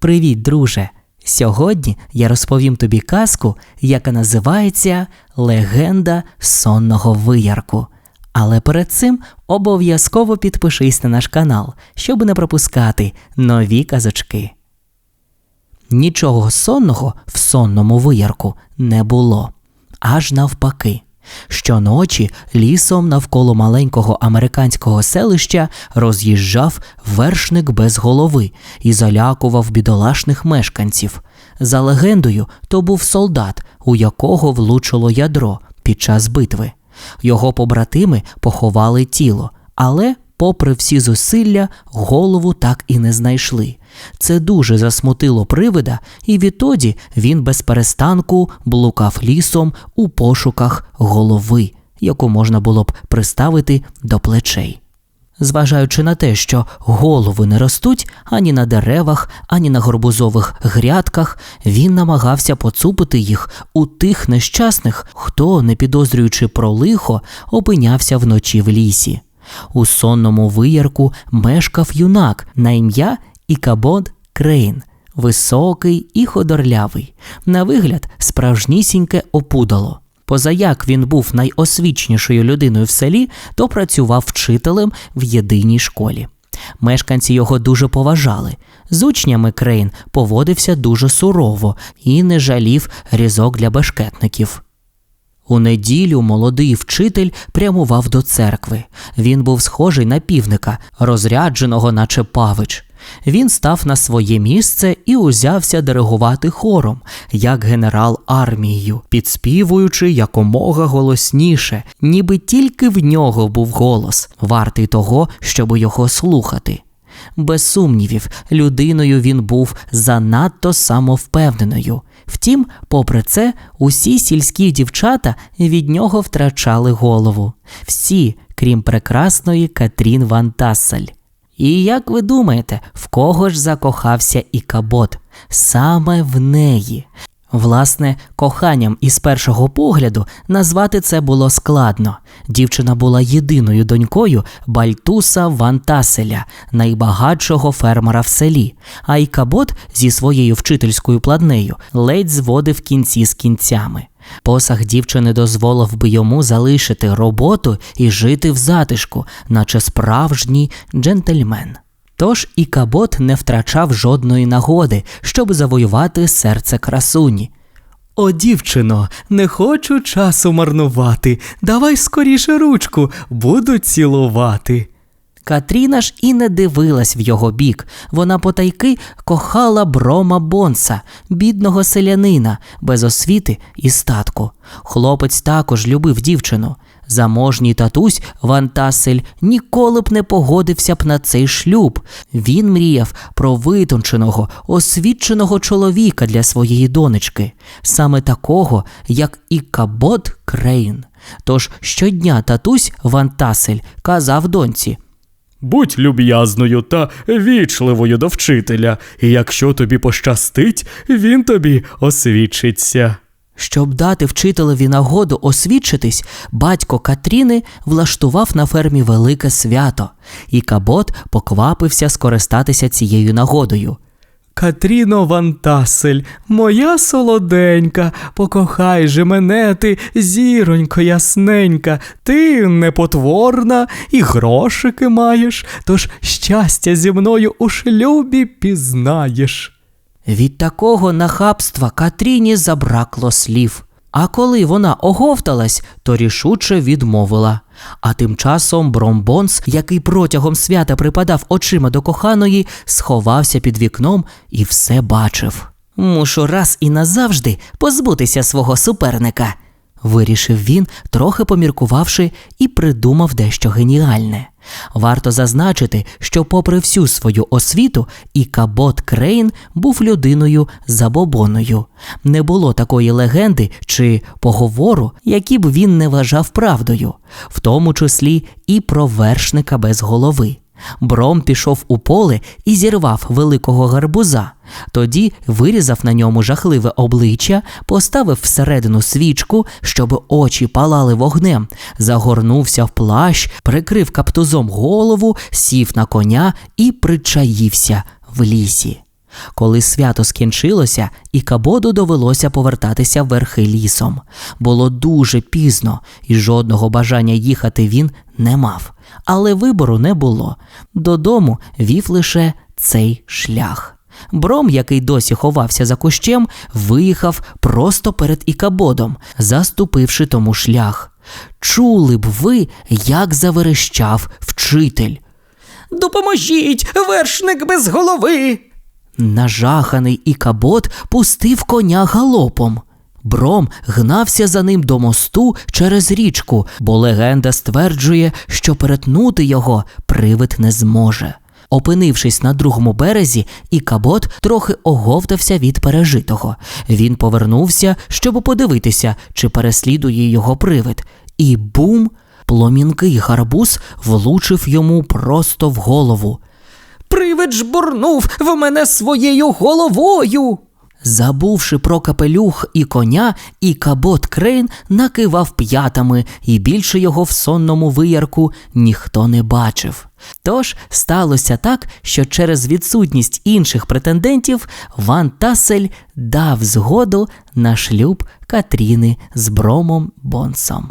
Привіт, друже! Сьогодні я розповім тобі казку, яка називається Легенда сонного виярку. Але перед цим обов'язково підпишись на наш канал, щоб не пропускати нові казочки. Нічого сонного в сонному виярку не було, аж навпаки. Щоночі лісом навколо маленького американського селища роз'їжджав вершник без голови і залякував бідолашних мешканців. За легендою, то був солдат, у якого влучило ядро під час битви. Його побратими поховали тіло, але, попри всі зусилля, голову так і не знайшли. Це дуже засмутило привида, і відтоді він без перестанку блукав лісом у пошуках голови, яку можна було б приставити до плечей. Зважаючи на те, що голови не ростуть ані на деревах, ані на горбузових грядках, він намагався поцупити їх у тих нещасних, хто, не підозрюючи про лихо, опинявся вночі в лісі. У сонному виярку мешкав юнак на ім'я Ікабод Крейн, високий і ходорлявий, на вигляд справжнісіньке опудало. Позаяк він був найосвічнішою людиною в селі, то працював вчителем в єдиній школі. Мешканці його дуже поважали. З учнями Крейн поводився дуже сурово і не жалів різок для бешкетників. У неділю молодий вчитель прямував до церкви. Він був схожий на півника, розрядженого, наче павич. Він став на своє місце і узявся диригувати хором, як генерал армією, підспівуючи якомога голосніше, ніби тільки в нього був голос, вартий того, щоб його слухати. Без сумнівів, людиною він був занадто самовпевненою. Втім, попри це, усі сільські дівчата від нього втрачали голову. Всі, крім прекрасної Катрін Ван Тассель. І як ви думаєте, в кого ж закохався Ікабот? Саме в неї. Власне, коханням із першого погляду назвати це було складно. Дівчина була єдиною донькою Бальтуса Вантаселя, найбагатшого фермера в селі, а Ікабот зі своєю вчительською платнею ледь зводив кінці з кінцями. Посаг дівчини дозволив би йому залишити роботу і жити в затишку, наче справжній джентльмен. Тож і Кабот не втрачав жодної нагоди, щоб завоювати серце красуні. О, дівчино, не хочу часу марнувати. Давай скоріше ручку, буду цілувати. Катріна ж і не дивилась в його бік. Вона потайки кохала брома Бонса, бідного селянина, без освіти і статку. Хлопець також любив дівчину. Заможній татусь Ван Тасель ніколи б не погодився б на цей шлюб. Він мріяв про витонченого, освіченого чоловіка для своєї донечки, саме такого, як і Кабот Крейн. Тож щодня татусь Ван Тасель казав доньці. Будь люб'язною та вічливою до вчителя, і якщо тобі пощастить, він тобі освічиться. Щоб дати вчителеві нагоду освідчитись, батько Катріни влаштував на фермі велике свято, і Кабот поквапився скористатися цією нагодою. Катріно Вантасель, моя солоденька, покохай же мене ти, зіронько ясненька, ти непотворна і грошики маєш, тож щастя зі мною у шлюбі пізнаєш. Від такого нахабства Катріні забракло слів. А коли вона оговталась, то рішуче відмовила. А тим часом Бромбонс, який протягом свята припадав очима до коханої, сховався під вікном і все бачив. Мушу раз і назавжди позбутися свого суперника, вирішив він, трохи поміркувавши, і придумав дещо геніальне. Варто зазначити, що, попри всю свою освіту, і Кабот Крейн був людиною забобоною. Не було такої легенди чи поговору, які б він не вважав правдою, в тому числі і про вершника без голови. Бром пішов у поле і зірвав великого гарбуза. Тоді вирізав на ньому жахливе обличчя, поставив всередину свічку, щоб очі палали вогнем, загорнувся в плащ, прикрив каптузом голову, сів на коня і причаївся в лісі. Коли свято скінчилося, і Кабоду довелося повертатися верхи лісом. Було дуже пізно, і жодного бажання їхати він не мав. Але вибору не було. Додому вів лише цей шлях. Бром, який досі ховався за кущем, виїхав просто перед Ікабодом, заступивши тому шлях. Чули б ви, як заверещав вчитель. Допоможіть, вершник без голови. Нажаханий Ікабот пустив коня галопом. Бром гнався за ним до мосту через річку, бо легенда стверджує, що перетнути його привид не зможе. Опинившись на другому березі, Ікабот трохи оговтався від пережитого. Він повернувся, щоб подивитися, чи переслідує його привид. І бум! Пломінкий гарбуз влучив йому просто в голову. Жбурнув в мене своєю головою. Забувши про капелюх і коня, і кабот Крейн накивав п'ятами, і більше його в сонному виярку ніхто не бачив. Тож сталося так, що через відсутність інших претендентів Ван Тасель дав згоду на шлюб Катріни з Бромом Бонсом.